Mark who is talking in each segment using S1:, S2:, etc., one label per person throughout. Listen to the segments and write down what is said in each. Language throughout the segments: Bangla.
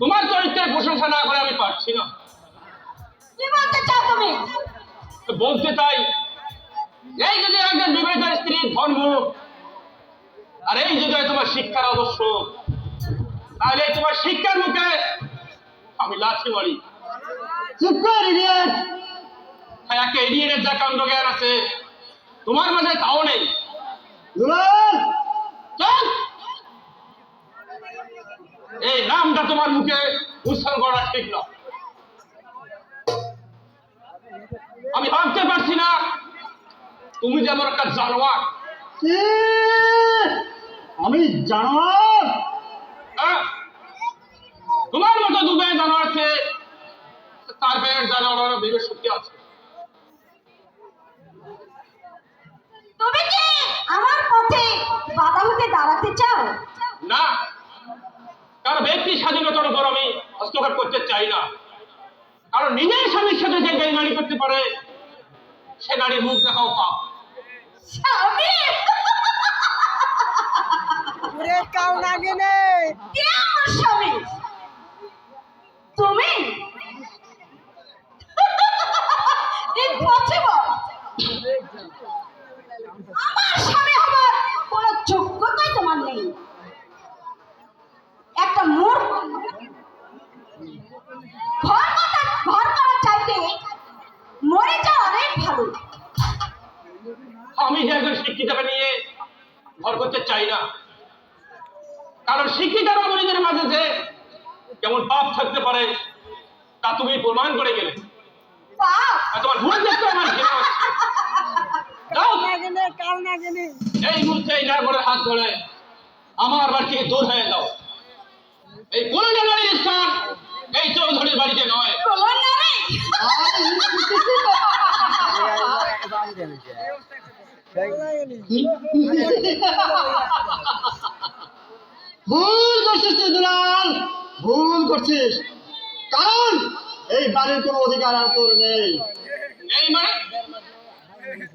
S1: তোমার চরিত্রের প্রশংসা না করে আমি পারছি না।
S2: কি বলতে চাও তুমি?
S1: বলতে চাই এই যদি একজন বিবাহিত ধর্ম আর এই যদি তোমার শিক্ষার অবশ্য তাহলে তোমার শিক্ষার মুখে আমি লাথি মারি।
S3: চুপ কর ইডিয়েট
S1: একটা এডিয়েটের যা কাণ্ড জ্ঞান আছে তোমার মাঝে তাও নেই চল এই নামটা তোমার মুখে উচ্চারণ করা ঠিক না। আমি ভাবতে পারছি না তুমি যে আমার একটা জানোয়ার।
S3: আমি জানোয়ার?
S1: হ্যাঁ? তোমার মতো দুবাই জানোয়ার আছে তার পেয়ের জানোয়ার বিবেক শক্তি আছে।
S2: তুমি কি আমার পথে বাধা হতে দাঁড়াতে চাও?
S1: না কারণ ব্যক্তি স্বাধীনতার উপর আমি হস্তক্ষেপ করতে চাই না। কারণ নিজের স্বামীর সাথে যে বেইমানি করতে পারে সে নারীর মুখ দেখাও পাপ।
S2: স্বামী!
S4: কাউ লাগে নে
S1: নিয়ে ঘর করতে চাই না। কারণ শিক্ষিতা রমণীদের মাঝে যে কেমন পাপ থাকতে পারে তা তুমি প্রমাণ করে গেলে। তোমার ভুল দেখতে আমার এই মুহূর্তে এই নাগরের হাত ধরে আমার বাড়ি থেকে দূর হয়ে যাও। এই কোন স্থান এই চৌধুরীর বাড়িতে নয়।
S3: ভুল করছিস তুই দুলাল ভুল করছিস। কারণ এই বাড়ির কোনো অধিকার আর তোর নেই।
S1: মানে?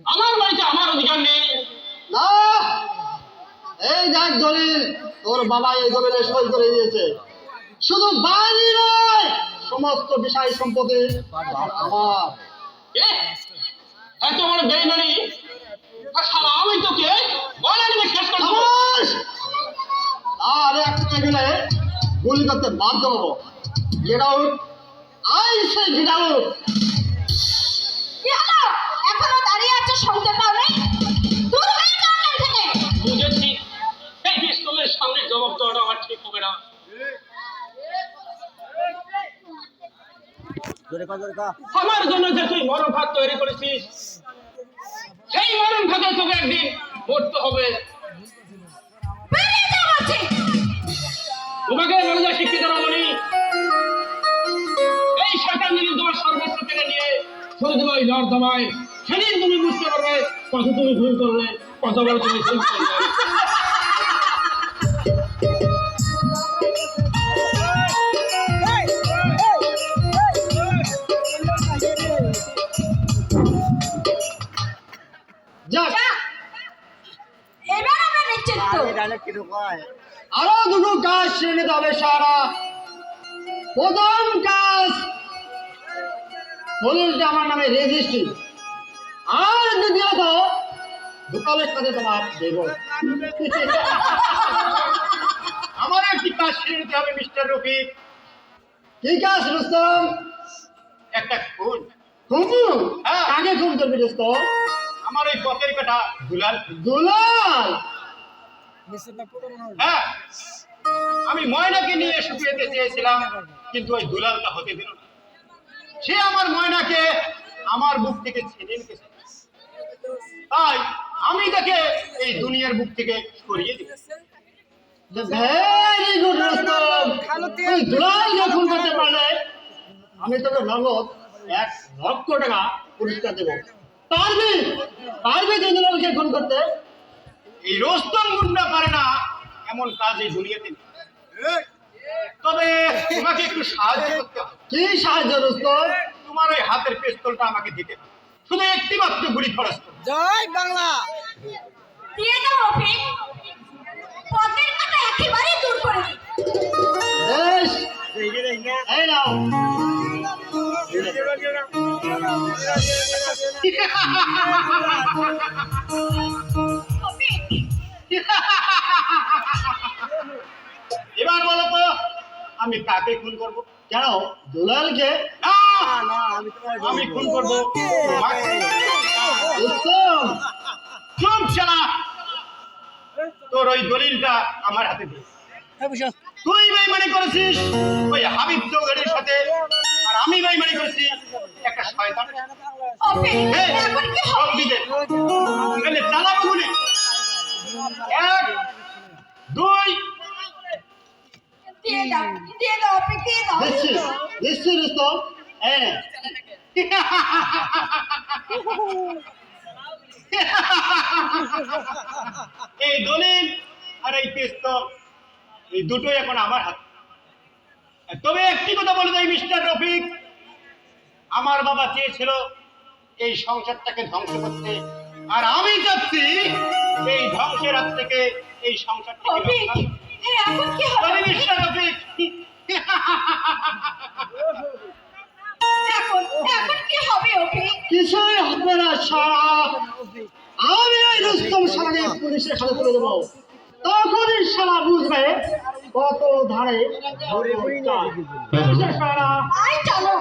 S1: আমার বাড়িতে আমার অধিকার নেই।
S3: না এই দেখ দলিল তোর বাবা এই দলিলে সই করে দিয়েছে। শুধু বাড়ি নয় সমস্ত বিষয় সম্পত্তি আমার
S1: এত বড় বেইমানি? শালা আমি তোকে গলা নিয়ে শেষ করে দেবো।
S3: আর একটা গেলে গুলি করতে বাধ্য হব। Get out I say get out
S2: কি হলো? এখনও দাঁড়িয়ে আছো শুনতে পাও নাই? দূর হয়ে যাও এখান থেকে!
S1: বুঝেছি। এই পিস্তলের সামনে জবাব দেওয়াটা আমার ঠিক হবে না। আমার জন্য যে তুই ভাত তৈরি করেছিস সেই মরণ ভাতে তোকে একদিন মরতে হবে। তোমাকে যায় শিক্ষিত রমণী এই শয়তান যদি তোমার সর্বস্ব নিয়ে ছেড়ে দেবে ওই নর্দমায় সেদিন তুমি বুঝতে পারবে কত তুমি ভুল করলে তুমি ভুল করলে।
S3: আরও দুটো কাজ সেরে নিতে হবে সারা। প্রথম কাজ দলিলটা আমার নামে রেজিস্ট্রি। আর দ্বিতীয়ত দোকানের সাথে তোমার দেব।
S5: আমার একটি কাজ সেরে নিতে হবে মিস্টার রফিক।
S3: কি কাজ রুস্তম?
S5: একটা খুন।
S3: খুঁজু
S5: হ্যাঁ।
S3: কাকে খুন করবি দোস্ত
S5: আমার ওই পথের কাটা দুলাল।
S3: দুলাল?
S5: হ্যাঁ আমি ময়নাকে নিয়ে শুকিয়েতে চেয়েছিলাম কিন্তু ওই দুলালটা হতে দিল না। সে আমার ময়নাকে আমার বুক থেকে ছিনিয়ে নিতে তাই আমি তাকে এই দুনিয়ার বুক থেকে সরিয়ে দিব
S3: ভেরি গুড রুস্তম তুই দুলালকে খুন করতে পারলে আমি তোকে নগদ এক লক্ষ টাকা পুরস্কার দেবো। পারবি? পারবি তুই দুলালকে খুন করতে?
S5: এই রোস্তম গুন্ডা পারে না এমন কাজ এই দুনিয়াতে নেই। তবে তোমাকে একটু সাহায্য করতে
S3: কি সাহায্য রুস্তম?
S5: তোমার ওই হাতের পিস্তলটা আমাকে দিতে শুধু একটি মাত্র গুলি খরচ
S4: জয় বাংলা।
S2: দিয়ে দাও রফিক পথের কাটা একেবারে দূর করে
S3: বেশ। এই নাও।
S5: আমি কাকে খুন করব?
S3: কেন? দুলালকে?
S5: না আমি খুন করব।
S3: রুস্তম
S5: শালা। তোর ওই দলিলটা আমার হাতে দে। তুই বেইমানি করেছিস ওই হাবিব চৌধুরীর সাথে আর আমি বেইমানি করেছি একটা শয়তান।
S2: অফিক এখন কি
S5: সব
S2: হবে দিয়ে দাও দিয়ে দাও দিয়ে
S3: দিচ্ছি এই
S5: দলিল আর এই পিস্তল এই দুটোই এখন আমার হাতে। তবে একটি কথা বলে যাই মিস্টার রফিক আমার বাবা চেয়েছিল এই সংসারটাকে ধ্বংস করতে। আর আমি চাচ্ছি এই ধ্বংসের হাত থেকে এই সংসারটাকে
S2: এখন কি হবে?
S5: বলি মিস্টার রফিক।
S2: এখন এখন কি হবে অফিক
S3: কিছুই হবে না সারা আমি ওই রুস্তম সারাকে পুলিশের হাতে তুলে দেবো। তখনই সারা বুঝবে কত ধারে সারা
S2: চলো।